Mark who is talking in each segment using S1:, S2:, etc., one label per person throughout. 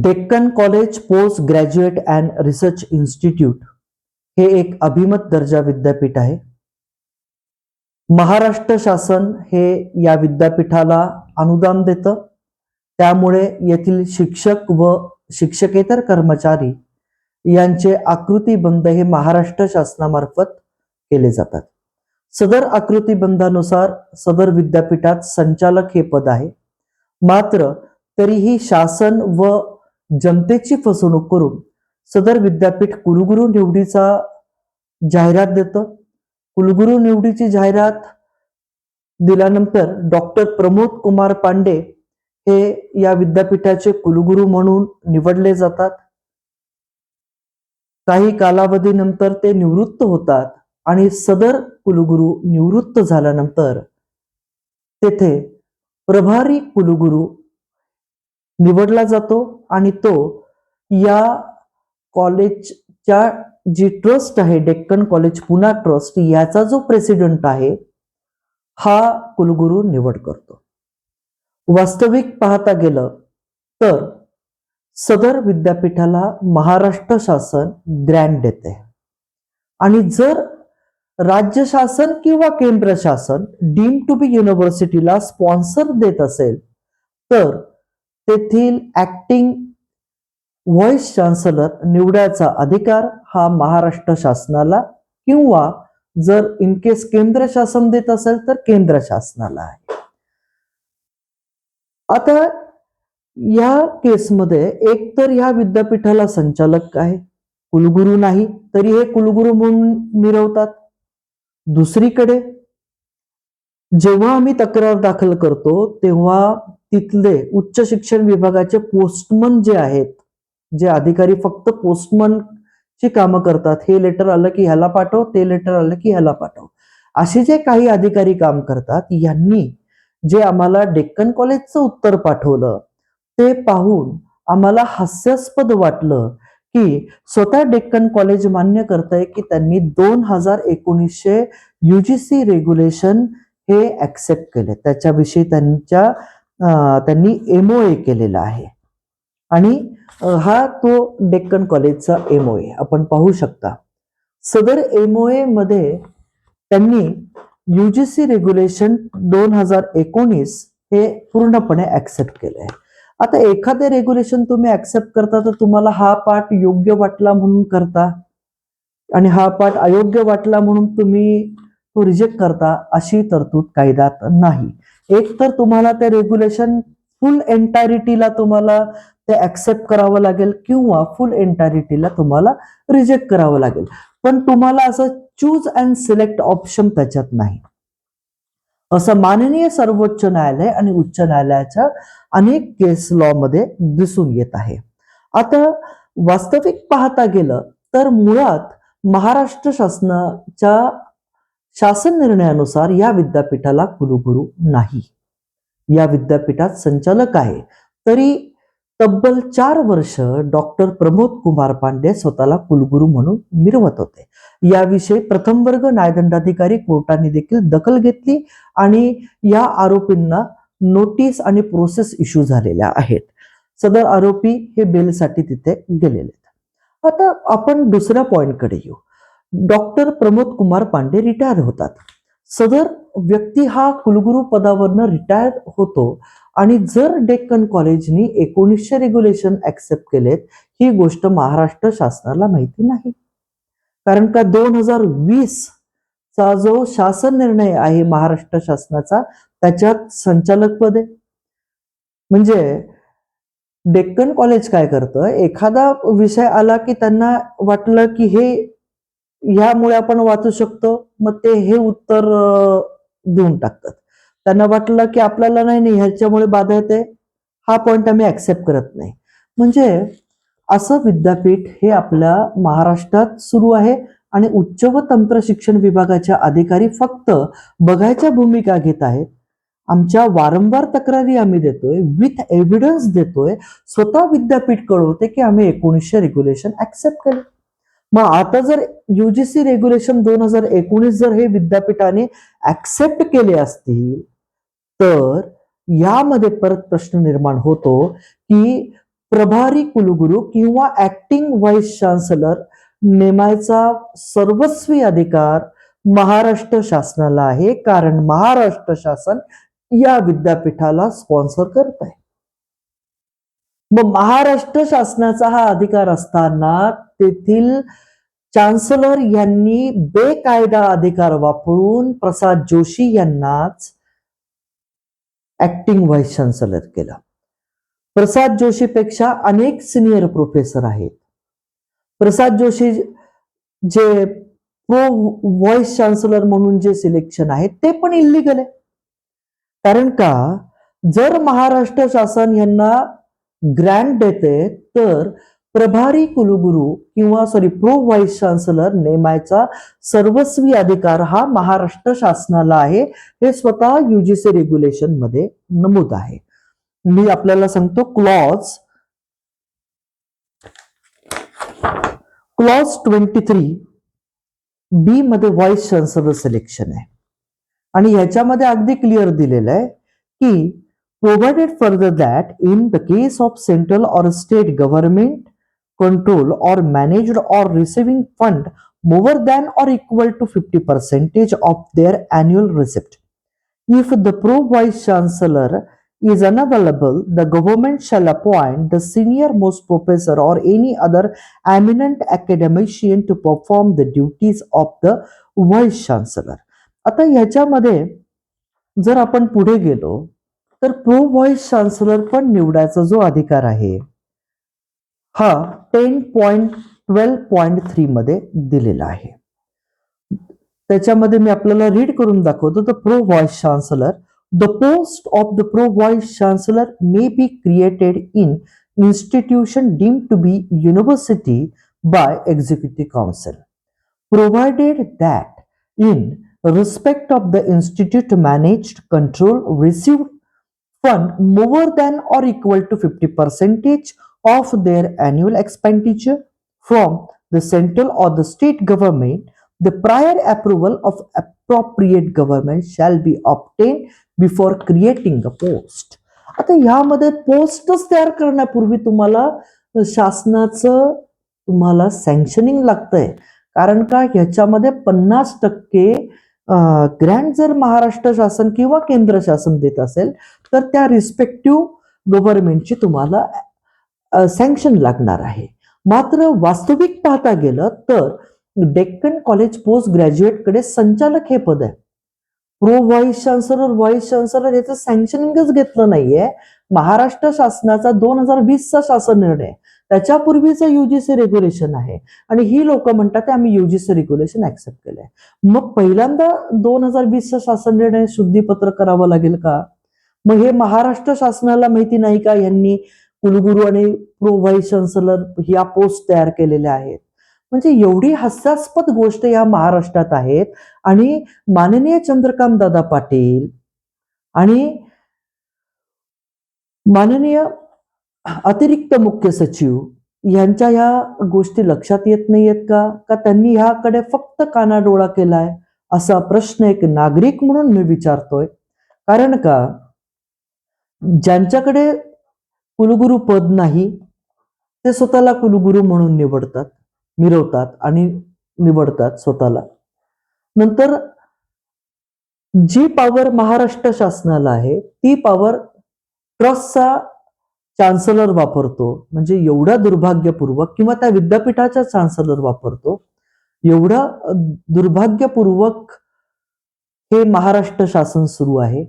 S1: Deccan college post graduate and research institute हे एक अभिमत दर्जा विद्यापीठ आहे. महाराष्ट्र शासन हे या विद्यापीठाला अनुदान देतं. त्यामुळे येथील शिक्षक व शिक्षकेतर कर्मचारी यांचे आकृतीबंध हे महाराष्ट्र शासनामार्फत केले जातात. सदर आकृतीबंधानुसार सदर विद्यापीठात संचालक हे पद आहे. मात्र तरीही शासन व जनतेची फसवणूक करून सदर विद्यापीठ कुलगुरू निवडीचा जाहिरात देतं. कुलगुरू निवडीची जाहिरात दिल्यानंतर डॉक्टर प्रमोद कुमार पांडे हे या विद्यापीठाचे कुलगुरू म्हणून निवडले जातात. काही कालावधीनंतर ते निवृत्त होतात आणि सदर कुलगुरू निवृत्त झाल्यानंतर तेथे प्रभारी कुलगुरू निवडला जातो आणि तो या कॉलेजच्या जी ट्रस्ट आहे डेक्कन कॉलेज पुना ट्रस्ट याचा जो प्रेसिडेंट आहे हा कुलगुरू निवड करतो. वास्तविक पाहता गेलं तर सदर विद्यापीठाला महाराष्ट्र शासन ग्रँड देते. आणि जर राज्य शासन किंवा केंद्र शासन डीम टू बी युनिव्हर्सिटीला स्पॉन्सर देत असेल तर तेथील ऍक्टिंग व्हाईस चान्सलर निवडायचा अधिकार हा महाराष्ट्र शासनाला किंवा जर इन केस केंद्र शासन देत असेल तर केंद्र शासनाला आहे. आता या केसमध्ये एक तर ह्या विद्यापीठाला संचालक आहे. कुलगुरू नाही तरी हे कुलगुरू म्हणून मिरवतात. दुसरीकडे जेव्हा आम्ही तक्रार दाखल करतो तेव्हा तिथले उच्च शिक्षण विभागाचे पोस्टमन जे आहेत जे अधिकारी फक्त पोस्टमन ची कामं करतात हे लेटर आलं की ह्याला पाठव ते लेटर आलं की ह्याला पाठव. असे जे काही अधिकारी काम करतात यांनी जे आम्हाला डेक्कन कॉलेजचं उत्तर पाठवलं ते पाहून आम्हाला हास्यास्पद वाटलं की स्वतः डेक्कन कॉलेज मान्य करतंय की त्यांनी दोन हजार एकोणीसशे युजीसी रेग्युलेशन हे ऍक्सेप्ट केले. त्याच्याविषयी त्यांच्या त्यांनी एम ओ ए केलेला आहे. आणि हा तो डेक्कन कॉलेजचा एमओए आपण पाहू शकता. सदर एमओए मध्ये त्यांनी युजीसी रेग्युलेशन दोन हजार एकोणीस हे पूर्णपणे ऍक्सेप्ट केलं आहे. आता एखादे रेग्युलेशन तुम्ही ऍक्सेप्ट करता तर तुम्हाला हा पाठ योग्य वाटला म्हणून करता. आणि हा पाठ अयोग्य वाटला म्हणून तुम्ही तो रिजेक्ट करता अशी तरतूद कायद्यात नाही. एक तर तुम्हाला ते रेग्युलेशन फुल एन्टायरिटीला तुम्हाला ते ऍक्सेप्ट करावं लागेल किंवा फुल एन्टायरिटीला तुम्हाला रिजेक्ट करावं लागेल. पण तुम्हाला असं चूज अँड सिलेक्ट ऑप्शन त्याच्यात नाही. असं माननीय सर्वोच्च न्यायालय आणि उच्च न्यायालयाच्या अनेक केस लॉ मध्ये दिसून येत आहे. आता वास्तविक पाहता गेलं तर मुळात महाराष्ट्र शासनाच्या शासन निर्णयानुसार या विद्यापीठाला कुलगुरू नाही. या विद्यापीठात संचालक आहे. तरी तब्बल चार वर्ष डॉक्टर प्रमोद कुमार पांडे स्वतःला कुलगुरू म्हणून मिरवत होते. याविषयी प्रथम वर्ग न्यायदंडाधिकारी कोर्टाने देखील दखल घेतली आणि या आरोपींना नोटीस आणि प्रोसेस इश्यू झालेल्या आहेत. सदर आरोपी हे बेलसाठी तिथे गेलेले आहेत. आता आपण दुसऱ्या पॉइंटकडे येऊ. डॉक्टर प्रमोद कुमार पांडे रिटायर होतात. सदर व्यक्ती हा कुलगुरू पदावरनं रिटायर होतो आणि जर डेक्कन कॉलेजनी एकोणीसशे रेग्युलेशन ऍक्सेप्ट केलेत ही गोष्ट महाराष्ट्र शासनाला माहिती नाही. कारण का दोन हजार वीस चा जो शासन निर्णय आहे महाराष्ट्र शासनाचा त्याच्यात संचालक पद. आहे म्हणजे डेक्कन कॉलेज काय करतं एखादा विषय आला की त्यांना वाटलं की हे ह्यामुळे आपण वाचू शकतो. मग ते हे उत्तर देऊन टाकतात. त्यांना वाटलं की आपल्याला नाही नाही ह्याच्यामुळे बाधा येते. हा पॉईंट आम्ही ऍक्सेप्ट करत नाही. म्हणजे असं विद्यापीठ हे आपल्या महाराष्ट्रात सुरू आहे आणि उच्च व तंत्र शिक्षण विभागाच्या अधिकारी फक्त बघायच्या भूमिका घेत आहेत. आमच्या वारंवार तक्रारी आम्ही देतोय विथ एव्हिडन्स देतोय. स्वतः विद्यापीठ कळवते की आम्ही एकोणीसशे रेग्युलेशन ऍक्सेप्ट केले. मग आता जर युजीसी रेग्युलेशन दोन हजार एकोणीस जर हे विद्यापीठाने ऍक्सेप्ट केले असतील तर यामध्ये परत प्रश्न निर्माण होतो की प्रभारी कुलगुरू किंवा ऍक्टिंग व्हाईस चान्सलर नेमायचा सर्वस्वी अधिकार महाराष्ट्र शासनाला आहे कारण महाराष्ट्र शासन या विद्यापीठाला स्पॉन्सर करत आहे. मग महाराष्ट्र शासनाचा हा अधिकार असताना तेथील चान्सलर यांनी बेकायदा अधिकार वापरून प्रसाद जोशी यांनाच ऍक्टिंग व्हाईस चान्सलर केलं. प्रसाद जोशीपेक्षा अनेक सिनियर प्रोफेसर आहेत. प्रसाद जोशी जे प्रो व्हाईस चान्सलर म्हणून जे सिलेक्शन आहे ते पण इलिगल आहे. कारण का? जर महाराष्ट्र शासन यांना ग्रँट देते तर प्रभारी कुलगुरू किंवा सॉरी प्रो व्हाईस चान्सलर नेमायचा सर्वस्वी अधिकार हा महाराष्ट्र शासनाला आहे. हे स्वतः युजीसी रेग्युलेशनमध्ये नमूद आहे. मी आपल्याला सांगतो clause clause twenty three B मध्ये व्हाईस चान्सलर सिलेक्शन आहे. आणि ह्याच्यामध्ये अगदी क्लिअर दिलेलं आहे की Provided further that in the case of central or state government control or managed or receiving fund more than or equal to 50 percentage of their annual receipt. If the pro vice chancellor is unavailable, the government shall appoint the senior most professor or any other eminent academician to perform the duties of the vice chancellor. आता ह्याच्यामध्ये जर आपण पुढे गेलो तर pro vice chancellor पण निवडायचा जो अधिकार आहे हा ten point twelve point three मध्ये दिलेला आहे. त्याच्यामध्ये मी आपल्याला रीड करून दाखवतो the pro vice chancellor the post of the pro vice chancellor may be created in institution deem to be university by executive council provided that in respect of the institute managed control received fund more than or equal to 50 percentage of their annual expenditure from the central or the state government the prior approval of appropriate government shall be obtained before creating a post आता ह्यामध्ये पोस्टच तयार करण्यापूर्वी तुम्हाला शासनाचं तुम्हाला सँक्शनिंग लागतंय कारण का ह्याच्यामध्ये पन्नास टक्के ग्रँट जर महाराष्ट्र शासन किंवा केंद्र शासन देत असेल तर त्या रिस्पेक्टिव्ह गव्हर्नमेंटची तुम्हाला सँक्शन लागणार आहे. मात्र वास्तविक पाहता गेलं तर डेक्कन कॉलेज पोस्ट ग्रॅज्युएटकडे संचालक हे पद आहे. Pro vice chancellor vice chancellor याचं सँक्शनिंगच घेतलं नाहीये. महाराष्ट्र शासनाचा दोन हजार वीसचा शासन निर्णय. त्याच्यापूर्वीचं युजीसी रेग्युलेशन आहे. आणि ही लोक म्हणतात की आम्ही युजीसी रेग्युलेशन ऍक्सेप्ट केलंय. मग पहिल्यांदा दोन हजार वीसचा शासन निर्णय शुद्धीपत्र करावं लागेल का? मग हे महाराष्ट्र शासनाला माहिती नाही का? यांनी कुलगुरू आणि प्रो व्हाईस चान्सलर या पोस्ट तयार केलेल्या आहेत. म्हणजे एवढी हास्यास्पद गोष्ट या महाराष्ट्रात आहेत. आणि माननीय चंद्रकांत दादा पाटील आणि माननीय अतिरिक्त मुख्य सचिव यांच्या या गोष्टी लक्षात येत नाहीयेत का? का त्यांनी ह्याकडे फक्त कानाडोळा केलाय? असा प्रश्न एक नागरिक म्हणून मी विचारतोय. कारण का? ज्यांच्याकडे कुलगुरू पद नाही ते स्वतःला कुलगुरू म्हणून निवडतात मिरवतात आणि निवडतात स्वतःला. नंतर जी पॉवर महाराष्ट्र शासनाला आहे ती पॉवर ट्रस्टचा चान्सलर वापरतो म्हणजे एवढा दुर्भाग्यपूर्वक किंवा त्या विद्यापीठाचा चान्सलर वापरतो एवढा दुर्भाग्यपूर्वक हे महाराष्ट्र शासन सुरू आहे.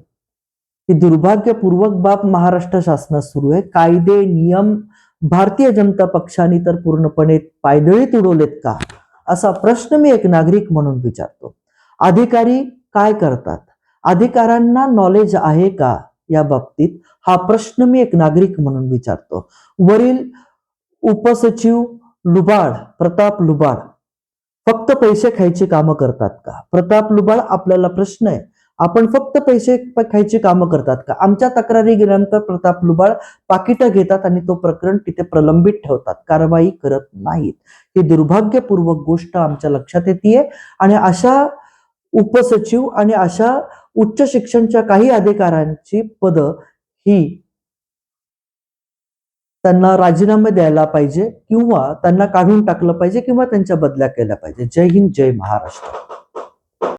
S1: ही दुर्भाग्यपूर्वक बाब महाराष्ट्र शासनात सुरू आहे. कायदे नियम भारतीय जनता पक्षाने तर पूर्णपणे पायदळीत उडवलेत का? असा प्रश्न मी एक नागरिक म्हणून विचारतो. अधिकारी काय करतात? अधिकाऱ्यांना नॉलेज आहे का? या बाबतीत हा प्रश्न मी एक नागरिक म्हणून विचारतो. वरील उपसचिव लुबाड प्रताप लुबाड फक्त पैसे खायची कामं करतात का? प्रताप लुबाड आपल्याला प्रश्न आहे. आपण फक्त पैसे खायची कामं करतात का? आमच्या तक्रारी गेल्यानंतर प्रताप लुबाड पाकिटं घेतात आणि तो प्रकरण तिथे प्रलंबित ठेवतात. कारवाई करत नाहीत. ही दुर्भाग्यपूर्वक गोष्ट आमच्या लक्षात येते आणि अशा उपसचिव आणि अशा उच्च शिक्षणच्या काही अधिकाऱ्यांची पदं ही त्यांना राजीनामे द्यायला पाहिजे किंवा त्यांना काढून टाकलं पाहिजे किंवा त्यांच्या बदल्या केल्या पाहिजे. जय हिंद जय महाराष्ट्र.